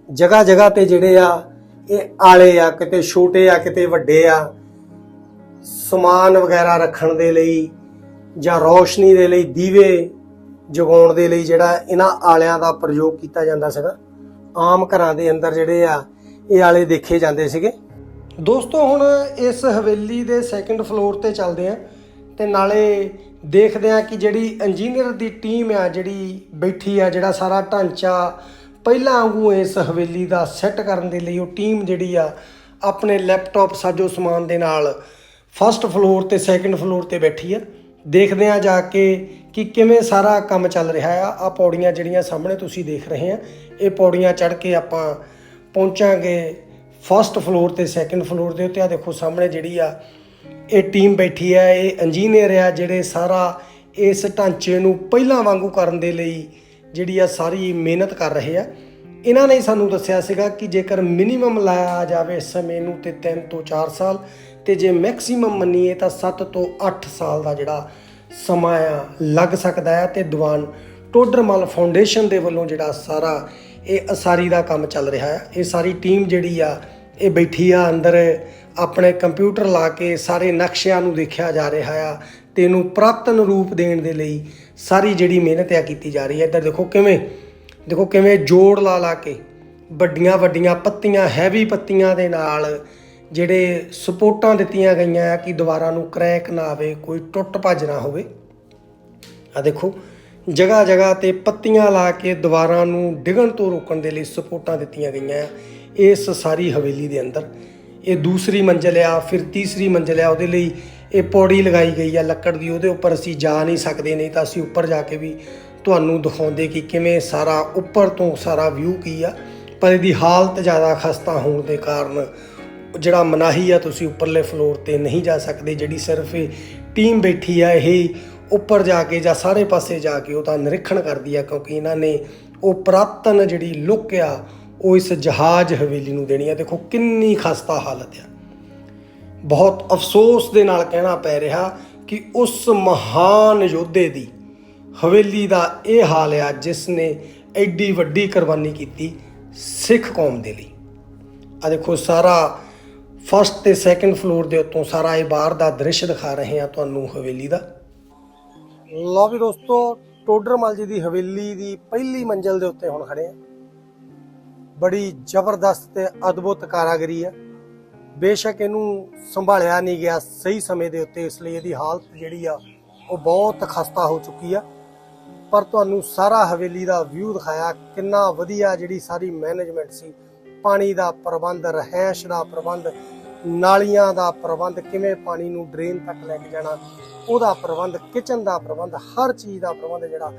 ਜਗ੍ਹਾ ਜਗ੍ਹਾ ਤੇ ਜਿਹੜੇ ਆ, ਇਹ ਆਲੇ ਆ, ਕਿਤੇ ਛੋਟੇ ਆ, ਕਿਤੇ ਵੱਡੇ ਆ, ਸਮਾਨ ਵਗੈਰਾ ਰੱਖਣ ਦੇ ਲਈ ਜਾਂ ਰੋਸ਼ਨੀ ਦੇ ਲਈ, ਦੀਵੇ ਜਗਾਉਣ ਦੇ ਲਈ ਜਿਹੜਾ ਇਹਨਾਂ ਆਲਿਆਂ ਦਾ ਪ੍ਰਯੋਗ ਕੀਤਾ ਜਾਂਦਾ ਸੀਗਾ। ਆਮ ਘਰਾਂ ਦੇ ਅੰਦਰ ਜਿਹੜੇ ਆ, ਇਹ ਆਲੇ ਦੇਖੇ ਜਾਂਦੇ ਸੀਗੇ। ਦੋਸਤੋ, ਹੁਣ ਇਸ ਹਵੇਲੀ ਦੇ ਸੈਕੰਡ ਫਲੋਰ ਤੇ ਚੱਲਦੇ ਆ ਤੇ ਨਾਲੇ ਦੇਖਦੇ ਆ ਕਿ ਜਿਹੜੀ ਇੰਜੀਨੀਅਰ ਦੀ ਟੀਮ ਆ, ਜਿਹੜੀ ਬੈਠੀ ਆ, ਜਿਹੜਾ ਸਾਰਾ ਢਾਂਚਾ ਪਹਿਲਾਂ ਵਾਂਗੂ ਇਸ ਹਵੇਲੀ ਦਾ ਸੈੱਟ ਕਰਨ ਦੇ ਲਈ ਉਹ ਟੀਮ ਜਿਹੜੀ ਆ, ਆਪਣੇ ਲੈਪਟਾਪ ਸਾਜੋ ਸਮਾਨ ਦੇ ਨਾਲ ਫਸਟ ਫਲੋਰ ਤੇ ਸੈਕੰਡ ਫਲੋਰ ਤੇ ਬੈਠੀ ਆ। ਦੇਖਦੇ ਆ ਜਾ ਕੇ ਕਿ ਕਿਵੇਂ ਸਾਰਾ ਕੰਮ ਚੱਲ ਰਿਹਾ ਆ? ਆ ਪੌੜੀਆਂ ਜਿਹੜੀਆਂ ਸਾਹਮਣੇ ਤੁਸੀਂ ਦੇਖ ਰਹੇ ਆ, ਇਹ ਪੌੜੀਆਂ ਚੜ੍ਹ ਕੇ ਆਪਾਂ ਪਹੁੰਚਾਂਗੇ ਫਸਟ ਫਲੋਰ ਤੇ ਸੈਕੰਡ ਫਲੋਰ ਦੇ ਉੱਤੇ। ਆ ਦੇਖੋ ਸਾਹਮਣੇ ਜਿਹੜੀ ਆ, ਇਹ ਟੀਮ ਬੈਠੀ ਆ, ਇਹ ਇੰਜੀਨੀਅਰ ਆ ਜਿਹੜੇ ਸਾਰਾ ਇਸ ਢਾਂਚੇ ਨੂੰ ਪਹਿਲਾਂ ਵਾਂਗੂ ਕਰਨ ਦੇ ਲਈ ਜਿਹੜੀ ਆ ਸਾਰੀ ਮਿਹਨਤ ਕਰ ਰਹੇ ਆ। ਇਹਨਾਂ ਨੇ ਸਾਨੂੰ ਦੱਸਿਆ ਸੀਗਾ ਕਿ ਜੇਕਰ ਮਿਨੀਮਮ ਲਾਇਆ ਜਾਵੇ ਇਸ ਸਮੇਂ ਨੂੰ ਤੇ 3 ਤੋਂ 4 ਸਾਲ, ਤੇ ਜੇ ਮੈਕਸਿਮਮ ਮੰਨੀਏ ਤਾਂ 7 ਤੋਂ 8 ਸਾਲ ਦਾ ਜਿਹੜਾ ਸਮਾਂ ਆ ਲੱਗ ਸਕਦਾ ਹੈ ਤੇ ਦੀਵਾਨ ਟੋਡਰਮਲ ਫਾਊਂਡੇਸ਼ਨ ਦੇ ਵੱਲੋਂ ਜਿਹੜਾ ਸਾਰਾ ਇਹ ਅਸਾਰੀ ਦਾ ਕੰਮ ਚੱਲ ਰਿਹਾ ਹੈ। ਇਹ ਸਾਰੀ ਟੀਮ ਜਿਹੜੀ ਆ, ਇਹ ਬੈਠੀ ਆ ਅੰਦਰ, ਆਪਣੇ ਕੰਪਿਊਟਰ ਲਾ ਕੇ ਸਾਰੇ ਨਕਸ਼ਿਆਂ ਨੂੰ ਦੇਖਿਆ ਜਾ ਰਿਹਾ ਆ ਤੇ ਇਹਨੂੰ ਪ੍ਰਾਪਤਨ ਰੂਪ ਦੇਣ ਦੇ ਲਈ ਸਾਰੀ ਜਿਹੜੀ ਮਿਹਨਤ ਆ ਕੀਤੀ ਜਾ ਰਹੀ ਹੈ। ਇੱਧਰ ਦੇਖੋ ਕਿਵੇਂ ਦੇਖੋ ਕਿਵੇਂ ਜੋੜ ਲਾ ਲਾ ਕੇ ਵੱਡੀਆਂ ਵੱਡੀਆਂ ਪੱਤੀਆਂ ਹੈਵੀ ਪੱਤੀਆਂ ਦੇ ਨਾਲ ਜਿਹੜੇ ਸਪੋਰਟਾਂ ਦਿੱਤੀਆਂ ਗਈਆਂ ਆ ਕਿ ਦੁਬਾਰਾ ਨੂੰ ਕਰੈਕ ਨਾ ਆਵੇ, ਕੋਈ ਟੁੱਟ ਭੱਜ ਨਾ ਹੋਵੇ। ਆ ਦੇਖੋ, ਜਗ੍ਹਾ ਜਗ੍ਹਾ ਤੇ ਪੱਤੀਆਂ ਲਾ ਕੇ ਦੁਬਾਰਾ ਨੂੰ ਡਿੱਗਣ ਤੋਂ ਰੋਕਣ ਦੇ ਲਈ ਸਪੋਰਟਾਂ ਦਿੱਤੀਆਂ ਗਈਆਂ ਆ ਇਸ ਸਾਰੀ ਹਵੇਲੀ ਦੇ ਅੰਦਰ। ਇਹ ਦੂਸਰੀ ਮੰਜ਼ਿਲ ਆ, ਫਿਰ ਤੀਸਰੀ ਮੰਜ਼ਿਲ ਆ, ਉਹਦੇ ਲਈ ਇਹ ਪੌੜੀ ਲਗਾਈ ਗਈ ਆ ਲੱਕੜ ਦੀ, ਉਹਦੇ ਉੱਪਰ ਅਸੀਂ ਜਾ ਨਹੀਂ ਸਕਦੇ, ਨਹੀਂ ਤਾਂ ਅਸੀਂ ਉੱਪਰ ਜਾ ਕੇ ਵੀ ਤੁਹਾਨੂੰ ਦਿਖਾਉਂਦੇ ਕਿ ਕਿਵੇਂ ਸਾਰਾ ਉੱਪਰ ਤੋਂ ਸਾਰਾ ਵਿਊ ਕੀ ਆ, ਪਰ ਇਹਦੀ ਹਾਲਤ ਜ਼ਿਆਦਾ ਖਸਤਾ ਹੋਣ ਦੇ ਕਾਰਨ ਜਿਹੜਾ ਮਨਾਹੀ ਆ, ਤੁਸੀਂ ਉੱਪਰਲੇ ਫਲੋਰ ਤੇ ਨਹੀਂ ਜਾ ਸਕਦੇ, ਜਿਹੜੀ ਸਿਰਫ ਟੀਮ ਬੈਠੀ ਆ, ਇਹ ਉੱਪਰ ਜਾ ਕੇ ਜਾਂ ਸਾਰੇ ਪਾਸੇ ਜਾ ਕੇ ਉਹਦਾ ਨਿਰੀਖਣ ਕਰਦੀ ਆ, ਕਿਉਂਕਿ ਇਹਨਾਂ ਨੇ ਉਹ ਪ੍ਰਾਤਨ ਜਿਹੜੀ ਲੁੱਕ ਆ, ਉਹ ਇਸ ਜਹਾਜ਼ ਹਵੇਲੀ ਨੂੰ ਦੇਣੀ ਆ। ਦੇਖੋ ਕਿੰਨੀ ਖਸਤਾ ਹਾਲਤ ਆ। ਬਹੁਤ ਅਫਸੋਸ ਦੇ ਨਾਲ ਕਹਿਣਾ ਪੈ ਰਿਹਾ ਕਿ ਉਸ ਮਹਾਨ ਯੋਧੇ ਦੀ ਹਵੇਲੀ ਦਾ ਇਹ ਹਾਲ ਆ, ਜਿਸ ਨੇ ਐਡੀ ਵੱਡੀ ਕੁਰਬਾਨੀ ਕੀਤੀ ਸਿੱਖ ਕੌਮ ਦੇ ਲਈ। ਆ ਦੇਖੋ ਸਾਰਾ ਫਸਟ ਤੇ ਸੈਕੰਡ ਫਲੋਰ ਦੇ ਉੱਤੋਂ ਸਾਰਾ ਇਹ ਬਾਹਰ ਦਾ ਦ੍ਰਿਸ਼ ਦਿਖਾ ਰਹੇ ਹਾਂ ਤੁਹਾਨੂੰ ਹਵੇਲੀ ਦਾ। ਲਓ ਵੀ ਦੋਸਤੋ ਟੋਡਰਮਲ ਜੀ ਦੀ ਹਵੇਲੀ ਦੀ ਪਹਿਲੀ ਮੰਜ਼ਲ ਦੇ ਉੱਤੇ ਹੁਣ ਖੜੇ ਆ ਬੜੀ ਜ਼ਬਰਦਸਤ ਤੇ ਅਦਭੁਤ ਕਾਰਾਗਰੀ ਆ ਬੇਸ਼ੱਕ ਇਹਨੂੰ ਸੰਭਾਲਿਆ ਨਹੀਂ ਗਿਆ ਸਹੀ ਸਮੇਂ ਦੇ ਉੱਤੇ, ਇਸ ਲਈ ਇਹਦੀ ਹਾਲਤ ਜਿਹੜੀ ਆ, ਉਹ ਬਹੁਤ ਖਸਤਾ ਹੋ ਚੁੱਕੀ ਆ। ਪਰ ਤੁਹਾਨੂੰ ਸਾਰਾ ਹਵੇਲੀ ਦਾ ਵਿਊ ਦਿਖਾਇਆ, ਕਿੰਨਾ ਵਧੀਆ ਜਿਹੜੀ ਸਾਰੀ ਮੈਨੇਜਮੈਂਟ ਸੀ। ਪਾਣੀ ਦਾ ਪ੍ਰਬੰਧ, ਰਹਿائش ਦਾ ਪ੍ਰਬੰਧ ਨਾਲੀਆਂ ਦਾ ਪ੍ਰਬੰਧ, ਕਿਵੇਂ ਪਾਣੀ ਨੂੰ ਡਰੇਨ ਤੱਕ ਲੈ ਕੇ ਜਾਣਾ, ਉਹਦਾ ਪ੍ਰਬੰਧ, ਕਿਚਨ ਦਾ ਪ੍ਰਬੰਧ, ਹਰ ਚੀਜ਼ ਦਾ ਪ੍ਰਬੰਧ ਜਿਹੜਾ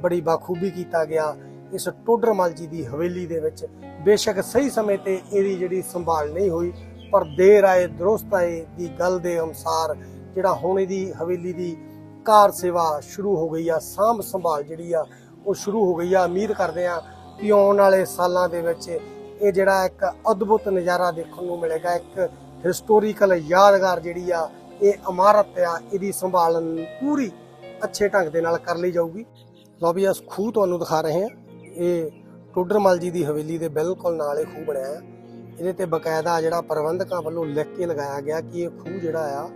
ਬੜੀ ਬਾਖੂਬੀ ਕੀਤਾ ਗਿਆ। ਇਸ ਟੋਡਰਮਲ ਜੀ ਦੀ ਹਵੇਲੀ ਦੇ ਵਿੱਚ ਬੇਸ਼ੱਕ ਸਹੀ ਸਮੇਂ ਤੇ ਇਹਦੀ ਜਿਹੜੀ ਸੰਭਾਲ ਨਹੀਂ ਹੋਈ, ਪਰ ਦੇਰ ਆਏ, ਦਰੁਸਤ ਆਏ ਦੀ ਗੱਲ ਦੇ ਅਨੁਸਾਰ ਜਿਹੜਾ ਹੁਣ ਇਹਦੀ ਹਵੇਲੀ ਦੀ ਕਾਰ ਸੇਵਾ ਸ਼ੁਰੂ ਹੋ ਗਈ ਆ, ਸਾਂਭ ਸੰਭਾਲ ਜਿਹੜੀ ਆ, ਉਹ ਸ਼ੁਰੂ ਹੋ ਗਈ ਆ। ਉਮੀਦ ਕਰਦੇ ਆ ਕਿ ਆਉਣ ਵਾਲੇ ਸਾਲਾਂ ਦੇ ਵਿੱਚ ਇਹ ਜਿਹੜਾ ਇੱਕ ਅਦਭੁਤ ਨਜ਼ਾਰਾ ਦੇਖਣ ਨੂੰ ਮਿਲੇਗਾ, ਇੱਕ ਹਿਸਟੋਰੀਕਲ ਯਾਦਗਾਰ ਜਿਹੜੀ ਆ, ਇਹ ਇਮਾਰਤ ਆ, ਇਹਦੀ ਸੰਭਾਲ ਪੂਰੀ ਅੱਛੇ ਢੰਗ ਦੇ ਨਾਲ ਕਰ ਲਈ ਜਾਊਗੀ। ਲਓ ਵੀ ਇਸ ਖੂਹ ਤੁਹਾਨੂੰ ਦਿਖਾ ਰਹੇ ਹਾਂ। ਇਹ ਟੋਡਰਮਲ ਜੀ ਦੀ ਹਵੇਲੀ ਦੇ ਬਿਲਕੁਲ ਨਾਲ ਇਹ ਖੂਹ ਬਣਿਆ ਆ ਇਹਦੇ ਤੇ ਬਕਾਇਦਾ ਜਿਹੜਾ ਪ੍ਰਬੰਧਕਾਂ ਵੱਲੋਂ ਲਿਖ ਕੇ ਲਗਾਇਆ ਗਿਆ ਕਿ ਇਹ ਖੂਹ ਜਿਹੜਾ ਆ,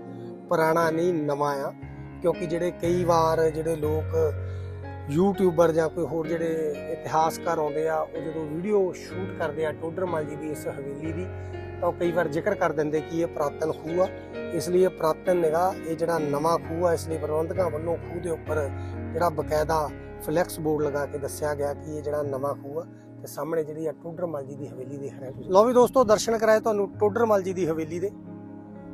ਪੁਰਾਣਾ ਨਹੀਂ, ਨਵਾਂ ਆ। ਕਿਉਂਕਿ ਜਿਹੜੇ ਕਈ ਵਾਰ ਜਿਹੜੇ ਲੋਕ ਯੂਟਿਊਬਰ ਜਾਂ ਕੋਈ ਹੋਰ ਜਿਹੜੇ ਇਤਿਹਾਸਕਾਰ ਆਉਂਦੇ ਆ, ਉਹ ਜਦੋਂ ਵੀਡੀਓ ਸ਼ੂਟ ਕਰਦੇ ਆ ਟੋਡਰਮਲ ਜੀ ਦੀ ਇਸ ਹਵੇਲੀ ਦੀ ਤਾਂ ਉਹ ਕਈ ਵਾਰ ਜ਼ਿਕਰ ਕਰ ਦਿੰਦੇ ਕਿ ਇਹ ਪ੍ਰਾਤਨ ਖੂਹ ਆ। ਇਸ ਲਈ ਇਹ ਪ੍ਰਾਤਨ ਨਿਗਾ ਇਹ ਜਿਹੜਾ ਨਵਾਂ ਖੂਹ ਆ, ਇਸ ਲਈ ਪ੍ਰਬੰਧਕਾਂ ਵੱਲੋਂ ਖੂਹ ਦੇ ਉੱਪਰ ਜਿਹੜਾ ਬਕਾਇਦਾ ਫਲੈਕਸ ਬੋਰਡ ਲਗਾ ਕੇ ਦੱਸਿਆ ਗਿਆ ਕਿ ਇਹ ਜਿਹੜਾ ਨਵਾਂ ਖੂਹ ਆ, ਤੇ ਸਾਹਮਣੇ ਜਿਹੜੀ ਆ ਟੋਡਰਮਲ ਜੀ ਦੀ ਹਵੇਲੀ ਦੇਖ ਰਹੇ ਤੁਸੀਂ। ਲਓ ਵੀ ਦੋਸਤੋ, ਦਰਸ਼ਨ ਕਰਾਏ ਤੁਹਾਨੂੰ ਟੋਡਰਮਲ ਜੀ ਦੀ ਹਵੇਲੀ ਦੇ।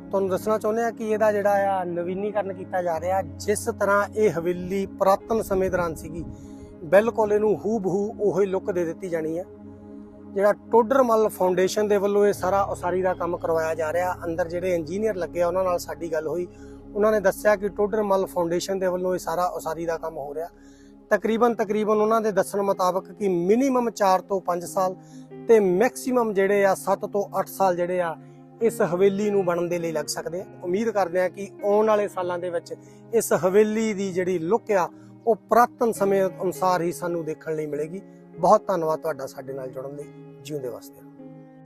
ਤੁਹਾਨੂੰ ਦੱਸਣਾ ਚਾਹੁੰਦੇ ਆ ਕਿ ਇਹਦਾ ਜਿਹੜਾ ਆ ਨਵੀਨੀਕਰਨ ਕੀਤਾ ਜਾ ਰਿਹਾ, ਜਿਸ ਤਰ੍ਹਾਂ ਇਹ ਹਵੇਲੀ ਪੁਰਾਤਨ ਸਮੇਂ ਦੌਰਾਨ ਸੀਗੀ, ਬਿਲਕੁਲ ਇਹਨੂੰ ਹੂ ਬਹੂ ਉਹੀ ਲੁੱਕ ਦੇ ਦਿੱਤੀ ਜਾਣੀ ਆ। ਜਿਹੜਾ ਟੋਡਰਮਲ ਫਾਊਂਡੇਸ਼ਨ ਦੇ ਵੱਲੋਂ ਇਹ ਸਾਰਾ ਉਸਾਰੀ ਦਾ ਕੰਮ ਕਰਵਾਇਆ ਜਾ ਰਿਹਾ। ਅੰਦਰ ਜਿਹੜੇ ਇੰਜੀਨੀਅਰ ਲੱਗੇ ਆ, ਉਹਨਾਂ ਨਾਲ ਸਾਡੀ ਗੱਲ ਹੋਈ। ਉਹਨਾਂ ਨੇ ਦੱਸਿਆ ਕਿ ਟੋਡਰਮਲ ਫਾਊਂਡੇਸ਼ਨ ਦੇ ਵੱਲੋਂ ਇਹ ਸਾਰਾ ਉਸਾਰੀ ਦਾ ਕੰਮ ਹੋ ਰਿਹਾ। ਤਕਰੀਬਨ ਤਕਰੀਬਨ ਉਹਨਾਂ ਦੇ ਦੱਸਣ ਮੁਤਾਬਕ ਕਿ ਮਿਨੀਮਮ 4 ਤੋਂ 5 ਸਾਲ ਤੇ ਮੈਕਸਿਮਮ ਜਿਹੜੇ ਆ 7 ਤੋਂ 8 ਸਾਲ ਜਿਹੜੇ ਆ, ਇਸ ਹਵੇਲੀ ਨੂੰ ਬਣਨ ਦੇ ਲਈ ਲੱਗ ਸਕਦੇ ਆ। ਉਮੀਦ ਕਰਦੇ ਆ ਕਿ ਆਉਣ ਵਾਲੇ ਸਾਲਾਂ ਦੇ ਵਿੱਚ ਇਸ ਹਵੇਲੀ ਦੀ ਜਿਹੜੀ ਲੁੱਕ ਆ, ਉਹ ਪੁਰਾਤਨ ਸਮੇਂ ਅਨੁਸਾਰ ਹੀ ਸਾਨੂੰ ਦੇਖਣ ਲਈ ਮਿਲੇਗੀ। ਬਹੁਤ ਧੰਨਵਾਦ ਤੁਹਾਡਾ ਸਾਡੇ ਨਾਲ ਜੁੜਨ ਲਈ। ਜਿਉਂਦੇ ਵਾਸਤੇ।